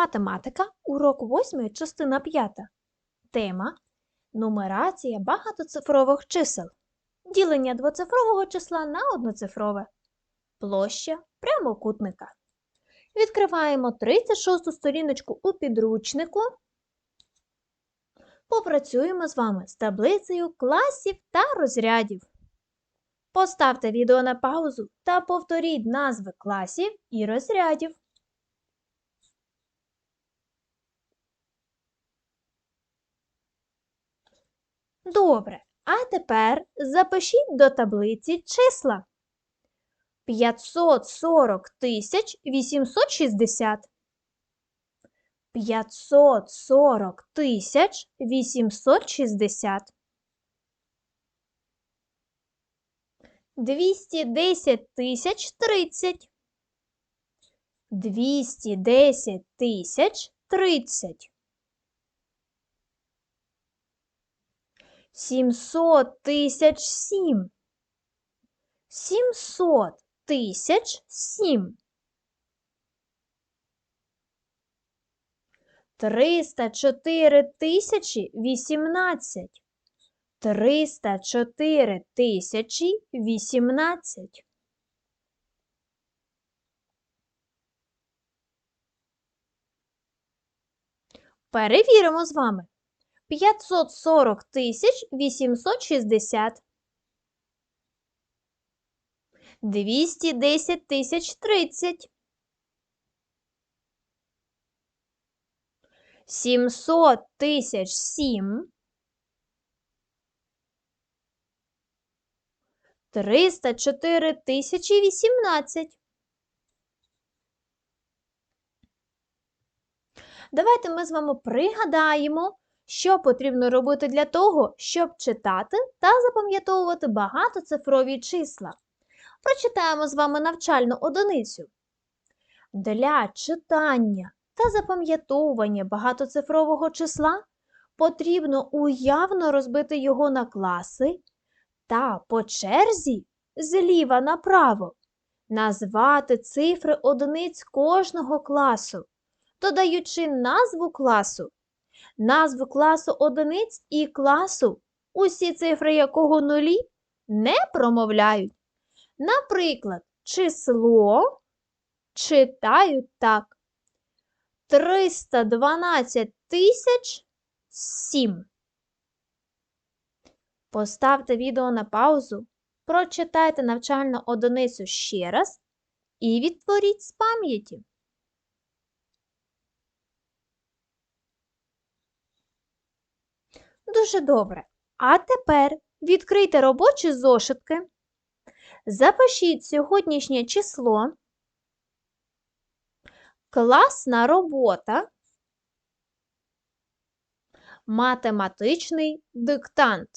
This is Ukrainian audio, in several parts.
Математика, урок 8, частина 5. Тема Нумерація багатоцифрових чисел. Ділення двоцифрового числа на одноцифрове. Площа прямокутника. Відкриваємо 36 сторіночку у підручнику. Попрацюємо з вами з таблицею класів та розрядів. Поставте відео на паузу та повторіть назви класів і розрядів. Добре. А тепер запишіть до таблиці числа. 540 тисяч 860. 540 тисяч 860. 210 тисяч 30. 210 тисяч 30. 700 тисяч 7. 700 тисяч 7. 304 тисячі 18. 304 тисячі 18. Перевіримо з вами. 540 тисяч 860. 210 тисяч 30. 700 тисяч 7. 304 тисячі 18. Давайте ми з вами пригадаємо, що потрібно робити для того, щоб читати та запам'ятовувати багатоцифрові числа. Прочитаємо з вами навчальну одиницю. Для читання та запам'ятовування багатоцифрового числа потрібно уявно розбити його на класи та по черзі зліва направо назвати цифри одиниць кожного класу, додаючи назву класу, назву класу одиниць і класу, усі цифри якого нулі не промовляють. Наприклад, число читають так. 312 тисяч 7. Поставте відео на паузу, прочитайте навчальну одиницю ще раз і відтворіть з пам'яті. Дуже добре. А тепер відкрийте робочі зошитки. Запишіть сьогоднішнє число. Класна робота. Математичний диктант.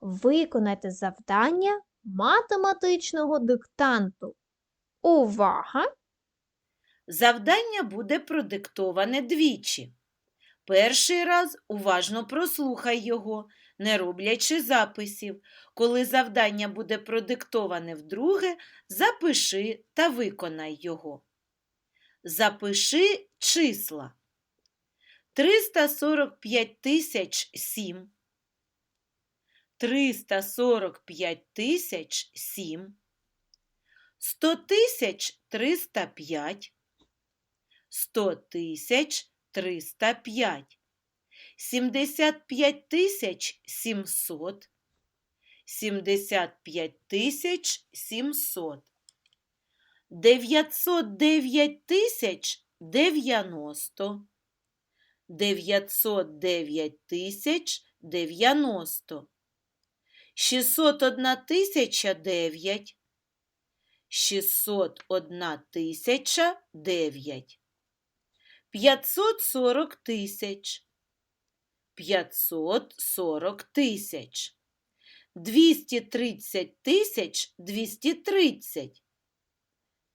Виконайте завдання математичного диктанту. Увага! Завдання буде продиктоване двічі. Перший раз уважно прослухай його, не роблячи записів. Коли завдання буде продиктоване вдруге, запиши та виконай його. Запиши числа 345 тисяч 7, 345 тисяч 7, 100 тисяч 305, 100 тисяч 305, 75 тисяч 700, 75 тисяч 700, 909 тисяч 90, 909 тисяч 90, 601 тисяча 9, 601 тисяча 9. 540 тисяч, 540 тисяч, 230 тисяч 230,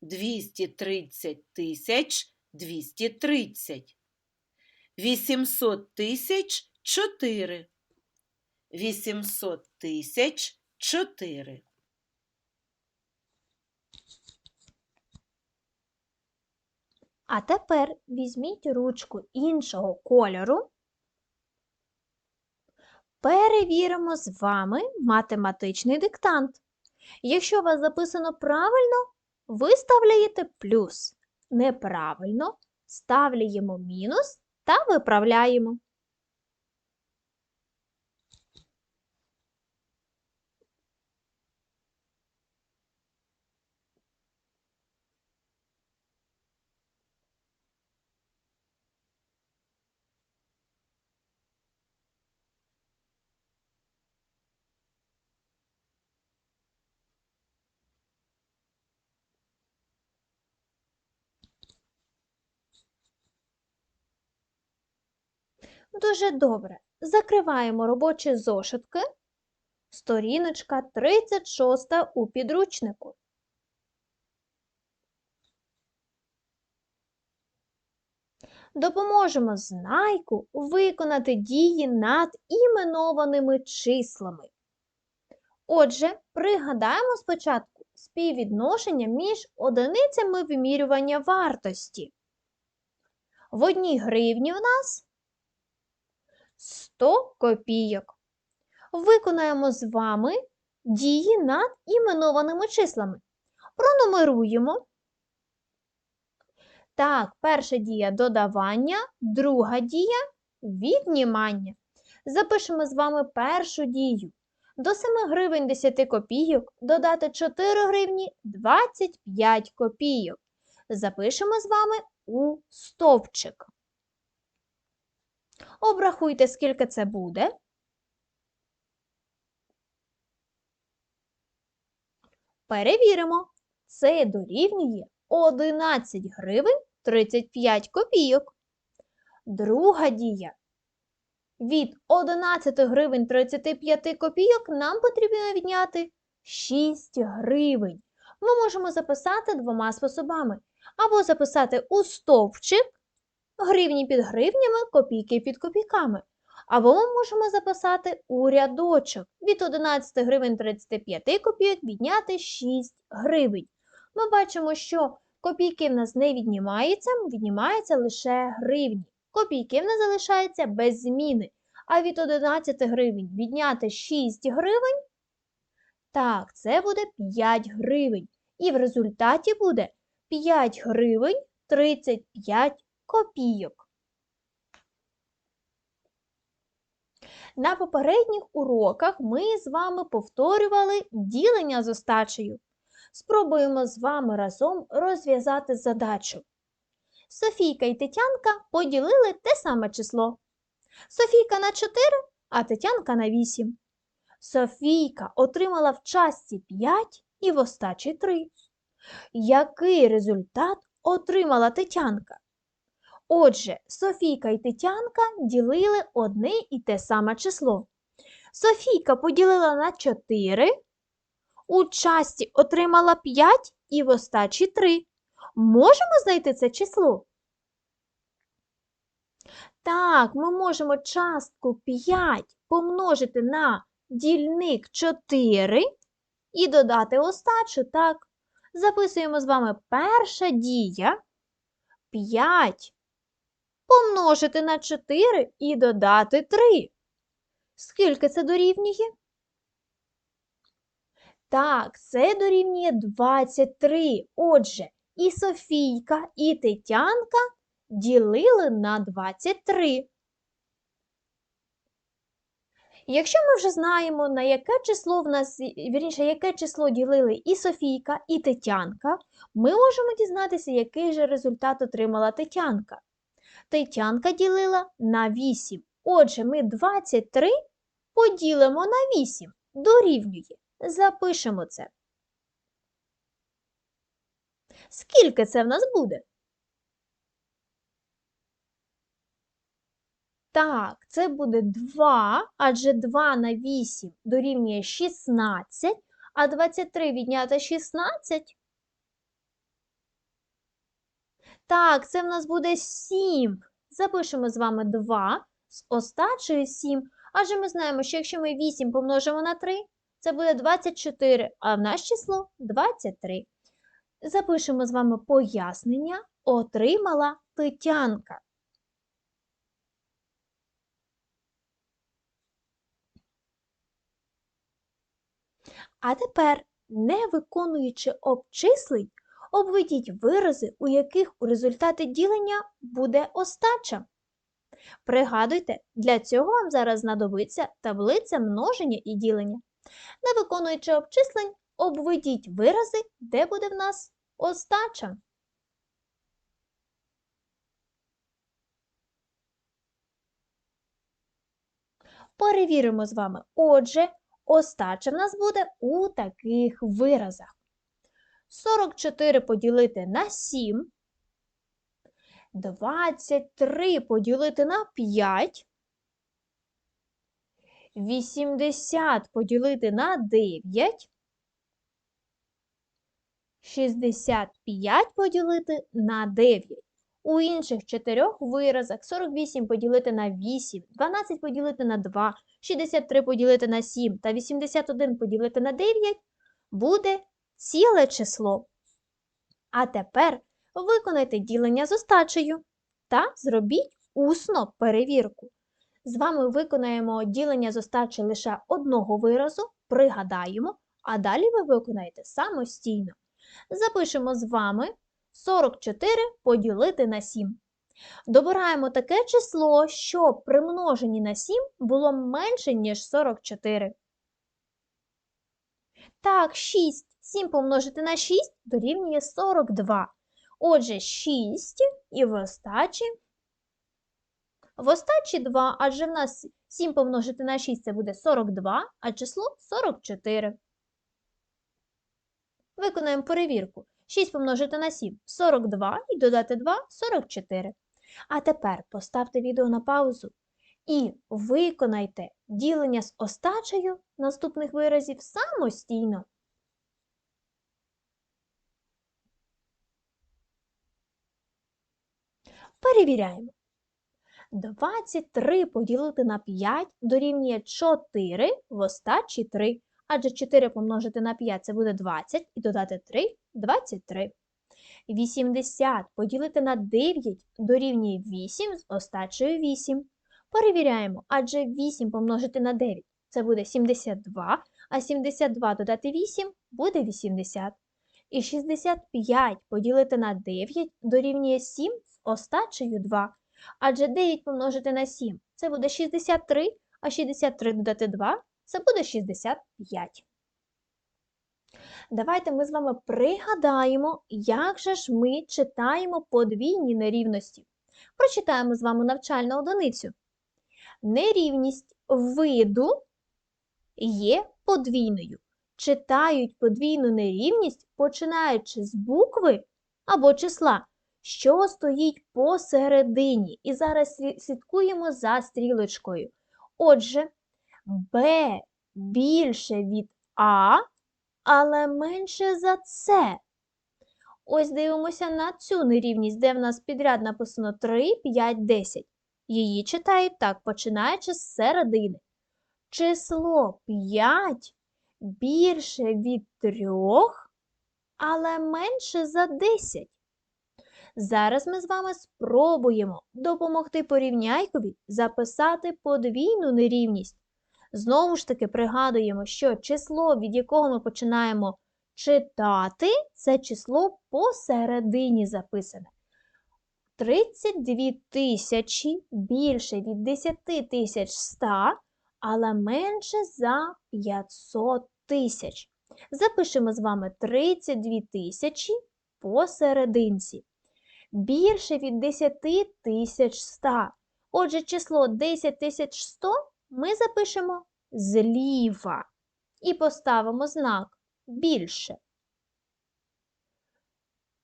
230 тисяч 230, 800 тисяч 4, 800 тисяч 4. А тепер візьміть ручку іншого кольору. Перевіримо з вами математичний диктант. Якщо у вас записано правильно, виставляєте плюс. Неправильно ставляємо мінус та виправляємо. Дуже добре. Закриваємо робочі зошитки. Сторіночка 36 у підручнику. Допоможемо знайку виконати дії над іменованими числами. Отже, пригадаємо спочатку співвідношення між одиницями вимірювання вартості. В одній гривні в нас 100 копійок. Виконаємо з вами дії над іменованими числами. Пронумеруємо. Так, перша дія додавання, друга дія віднімання. Запишемо з вами першу дію. До 7 гривень 10 копійок додати 4 гривні 25 копійок. Запишемо з вами у стовпчик. Обрахуйте, скільки це буде. Перевіримо. Це дорівнює 11 гривень 35 копійок. Друга дія. Від 11 гривень 35 копійок нам потрібно відняти 6 гривень. Ми можемо записати двома способами. Або записати у стовпчик гривні під гривнями, копійки під копійками. Або ми можемо записати у рядочок від 11 гривень 35 копійок відняти 6 гривень. Ми бачимо, що копійки в нас не віднімаються, віднімаються лише гривні. Копійки в нас залишаються без зміни. А від 11 гривень відняти 6 гривень. Так, це буде 5 гривень. І в результаті буде 5 гривень 35 копійок. На попередніх уроках ми з вами повторювали ділення з остачею. Спробуємо з вами разом розв'язати задачу. Софійка і Тетянка поділили те саме число. Софійка на 4, а Тетянка на 8. Софійка отримала в частці 5 і в остачі 3. Який результат отримала Тетянка? Отже, Софійка і Тетянка ділили одне і те саме число. Софійка поділила на 4, у часті отримала 5 і в остачі 3. Можемо знайти це число? Так, ми можемо частку 5 помножити на дільник 4 і додати остачу, так. Записуємо з вами перша дія 5 помножити на 4 і додати 3. Скільки це дорівнює? Так, це дорівнює 23. Отже, і Софійка, і Тетянка ділили на 23. Якщо ми вже знаємо, на яке число в нас, вірніше, яке число ділили і Софійка, і Тетянка, ми можемо дізнатися, який же результат отримала Тетянка. Тетянка ділила на 8. Отже, ми 23 поділимо на 8. Дорівнює. Запишемо це. Скільки це в нас буде? Так, це буде 2, адже 2 на 8 дорівнює 16, а 23 відняти 16. Так, це в нас буде 7. Запишемо з вами 2 з остачею 7. Адже ми знаємо, що якщо ми 8 помножимо на 3, це буде 24, а в нас число 23. Запишемо з вами пояснення отримала Тетянка. А тепер, не виконуючи обчислень, обведіть вирази, у яких у результаті ділення буде остача. Пригадуйте, для цього вам зараз знадобиться таблиця множення і ділення. Не виконуючи обчислень, обведіть вирази, де буде в нас остача. Перевіримо з вами. Отже, остача в нас буде у таких виразах. 44 поділити на 7, 23 поділити на 5, 80 поділити на 9, 65 поділити на 9. У інших чотирьох виразах 48 поділити на 8, 12 поділити на 2, 63 поділити на 7 та 81 поділити на 9 буде ціле число. А тепер виконайте ділення з остачею та зробіть усно перевірку. З вами виконаємо ділення з остачі лише одного виразу, пригадаємо, а далі ви виконаєте самостійно. Запишемо з вами 44 поділити на 7. Добираємо таке число, щоб при множенні на 7 було менше, ніж 44. Так, 6. 7 помножити на 6 дорівнює 42. Отже, 6 і в остачі. В остачі 2, адже в нас 7 помножити на 6 це буде 42, а число 44. Виконаємо перевірку. 6 помножити на 7 42 і додати 2 44. А тепер поставте відео на паузу і виконайте ділення з остачею наступних виразів самостійно. Перевіряємо. 23 поділити на 5 дорівнює 4 в остачі 3. Адже 4 помножити на 5 це буде 20 і додати 3 23. 80 поділити на 9 дорівнює 8 з остачею 8. Перевіряємо, адже 8 помножити на 9 це буде 72, а 72 додати 8 буде 80. І 65 поділити на 9 дорівнює 7 з остачею 2. Адже 9 помножити на 7 це буде 63, а 63 додати 2 це буде 65. Давайте ми з вами пригадаємо, як же ж ми читаємо подвійні нерівності. Прочитаємо з вами навчальну одиницю. Нерівність виду є подвійною. Читають подвійну нерівність, починаючи з букви або числа, що стоїть посередині. І зараз слідкуємо за стрілочкою. Отже, Б більше від А, але менше за С. Ось дивимося на цю нерівність, де в нас підряд написано 3, 5, 10. Її читають так, починаючи з середини. Число 5 більше від 3, але менше за 10. Зараз ми з вами спробуємо допомогти порівняйкові записати подвійну нерівність. Знову ж таки пригадуємо, що число, від якого ми починаємо читати, це число посередині записане. 32 тисячі більше від 10 тисяч 100, але менше за 500 тисяч. Запишемо з вами 32 тисячі посерединці. Більше від 10 100. Отже, число 10 100 ми запишемо зліва і поставимо знак більше.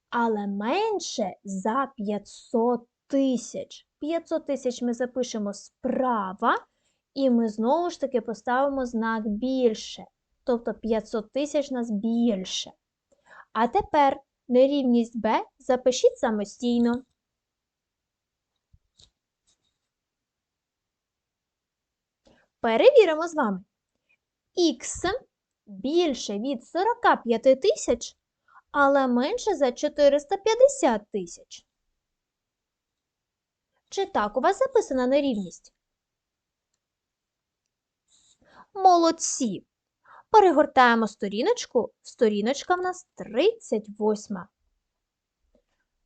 Але менше за 500 тисяч. 500 тисяч ми запишемо справа, і ми знову ж таки поставимо знак більше. Тобто 500 тисяч нас більше. А тепер нерівність b запишіть самостійно. Перевіримо з вами. Х більше від 45 тисяч, але менше за 450 тисяч. Чи так у вас записана нерівність? Молодці! Перегортаємо сторіночку. Сторіночка в нас 38.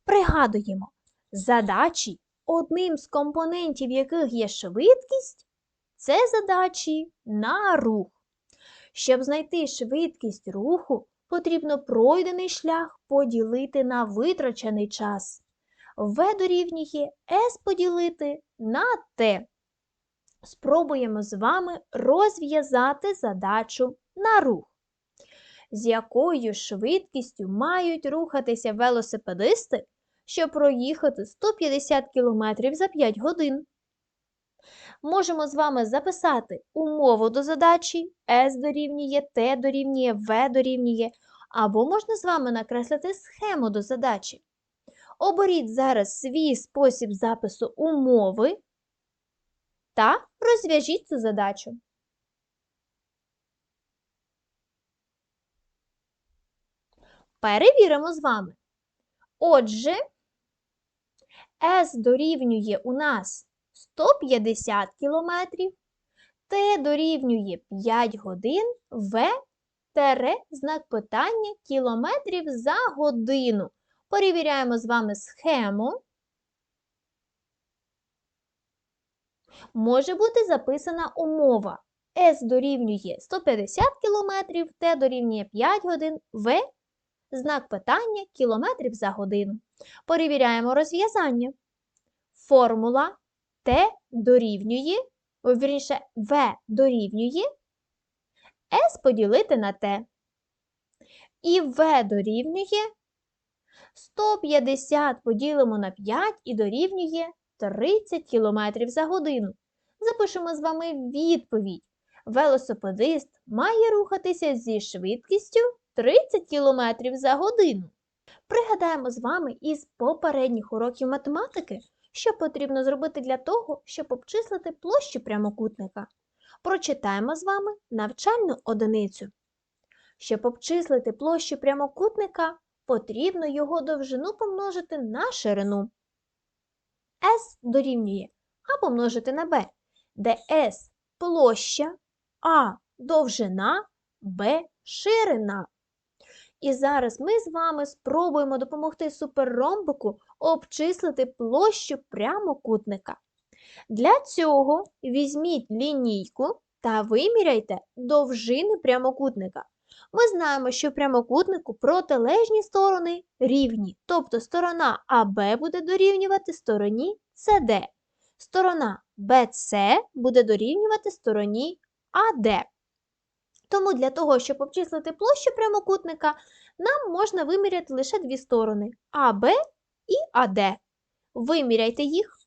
Пригадуємо, задачі, одним з компонентів яких є швидкість, це задачі на рух. Щоб знайти швидкість руху, потрібно пройдений шлях поділити на витрачений час. В дорівнює S поділити на T. Спробуємо з вами розв'язати задачу на рух. З якою швидкістю мають рухатися велосипедисти, щоб проїхати 150 км за 5 годин? Можемо з вами записати умову до задачі S дорівнює, T дорівнює, V дорівнює, або можна з вами накреслити схему до задачі. Оберіть зараз свій спосіб запису умови та розв'яжіть цю задачу. Перевіримо з вами. Отже, S дорівнює у нас 150 км, T дорівнює 5 годин, В тере знак питання кілометрів за годину. Перевіряємо з вами схему. Може бути записана умова. S дорівнює 150 км, T дорівнює 5 годин, В знак питання кілометрів за годину. Перевіряємо розв'язання. Формула T дорівнює, вірніше, V дорівнює S поділити на T. І V дорівнює 150 поділимо на 5 і дорівнює 30 км за годину. Запишемо з вами відповідь. Велосипедист має рухатися зі швидкістю 30 км за годину. Пригадаємо з вами із попередніх уроків математики, що потрібно зробити для того, щоб обчислити площу прямокутника. Прочитаємо з вами навчальну одиницю. Щоб обчислити площу прямокутника, потрібно його довжину помножити на ширину. S дорівнює А помножити на B, де S площа, А довжина, Б ширина. І зараз ми з вами спробуємо допомогти суперромбику обчислити площу прямокутника. Для цього візьміть лінійку та виміряйте довжини прямокутника. Ми знаємо, що прямокутнику протилежні сторони рівні, тобто сторона АБ буде дорівнювати стороні СД. Сторона BC буде дорівнювати стороні АД. Тому для того, щоб обчислити площу прямокутника, нам можна виміряти лише дві сторони АБ і АД. Виміряйте їх.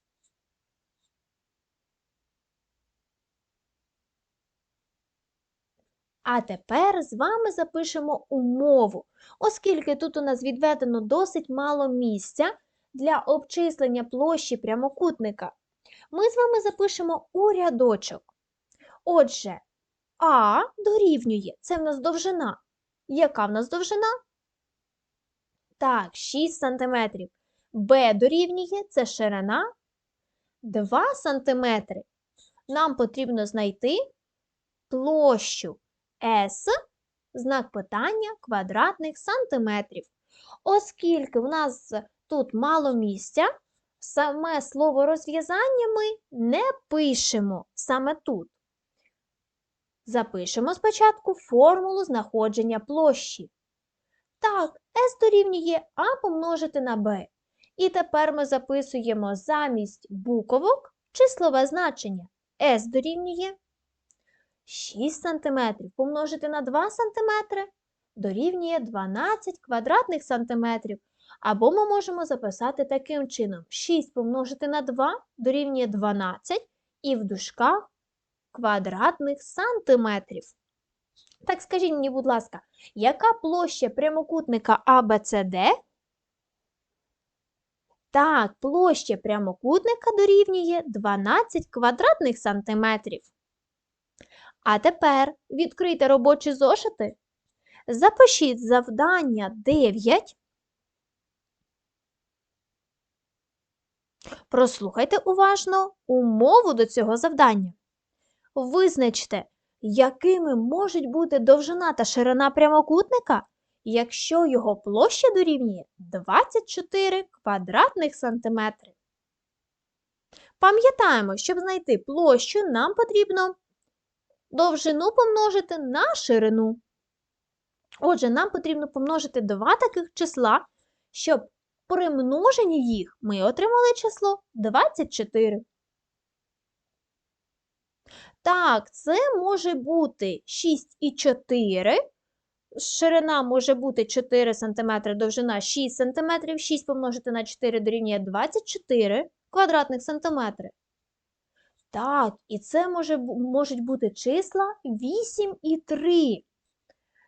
А тепер з вами запишемо умову, оскільки тут у нас відведено досить мало місця для обчислення площі прямокутника. Ми з вами запишемо у рядочок. Отже, А дорівнює, це в нас довжина. Яка в нас довжина? Так, 6 см. Б дорівнює, це ширина 2 см. Нам потрібно знайти площу S, знак питання квадратних сантиметрів. Оскільки в нас тут мало місця, саме слово розв'язання ми не пишемо саме тут. Запишемо спочатку формулу знаходження площі. Так, S дорівнює А помножити на Б. І тепер ми записуємо замість буковок числове значення. S дорівнює 6 см помножити на 2 см дорівнює 12 квадратних сантиметрів. Або ми можемо записати таким чином: 6 помножити на 2 дорівнює 12 і в дужках квадратних сантиметрів. Так скажіть мені, будь ласка, яка площа прямокутника ABCD? Так, площа прямокутника дорівнює 12 квадратних сантиметрів. А тепер відкрийте робочі зошити. Запишіть завдання 9. Прослухайте уважно умову до цього завдання. Визначте, якими можуть бути довжина та ширина прямокутника, якщо його площа дорівнює 24 квадратних сантиметри. Пам'ятаємо, щоб знайти площу, нам потрібно довжину помножити на ширину. Отже, нам потрібно помножити два таких числа, щоб при множенні їх ми отримали число 24. Так, це може бути 6 і 4. Ширина може бути 4 см, довжина 6 см, 6 помножити на 4 дорівнює 24 квадратних сантиметри. Так, і це може, можуть бути числа 8 і 3.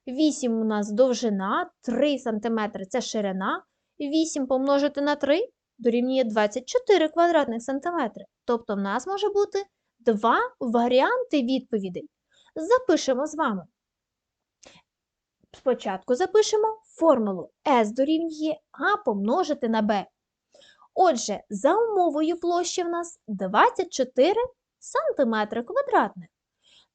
8 у нас довжина, 3 см це ширина. 8 помножити на 3 дорівнює 24 квадратних сантиметри. Тобто в нас може бути два варіанти відповідей. Запишемо з вами. Спочатку запишемо формулу S дорівнює А помножити на Б. Отже, за умовою площі в нас 24 сантиметри квадратних.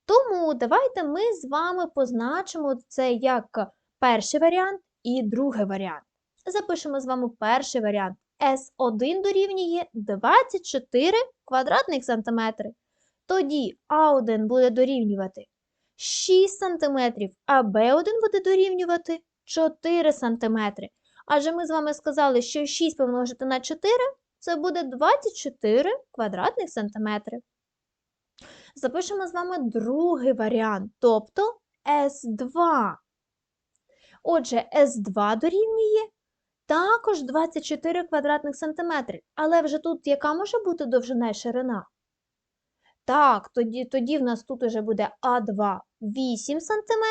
Тому давайте ми з вами позначимо це як перший варіант і другий варіант. Запишемо з вами перший варіант. S1 дорівнює 24 квадратних сантиметри. Тоді А1 буде дорівнювати 6 см, а Б1 буде дорівнювати 4 см. Адже ми з вами сказали, що 6 помножити на 4 це буде 24 квадратних сантиметри. Запишемо з вами другий варіант, тобто S2. Отже, S2 дорівнює також 24 квадратних сантиметри. Але вже тут яка може бути довжина і ширина? Так, тоді, тоді в нас тут уже буде А2 8 см,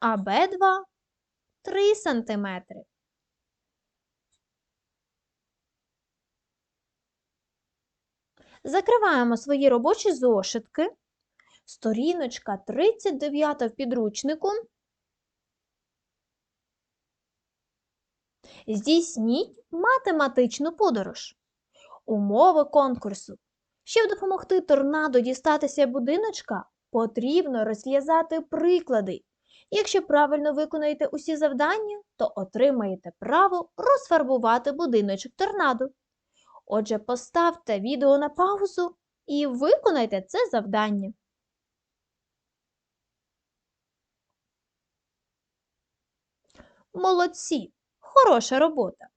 а Б2 3 см. Закриваємо свої робочі зошитки. Сторіночка 39 в підручнику. Здійсніть математичну подорож. Умови конкурсу. Щоб допомогти торнадо дістатися будиночка, потрібно розв'язати приклади. Якщо правильно виконаєте усі завдання, то отримаєте право розфарбувати будиночок торнадо. Отже, поставте відео на паузу і виконайте це завдання. Молодці! Хороша робота!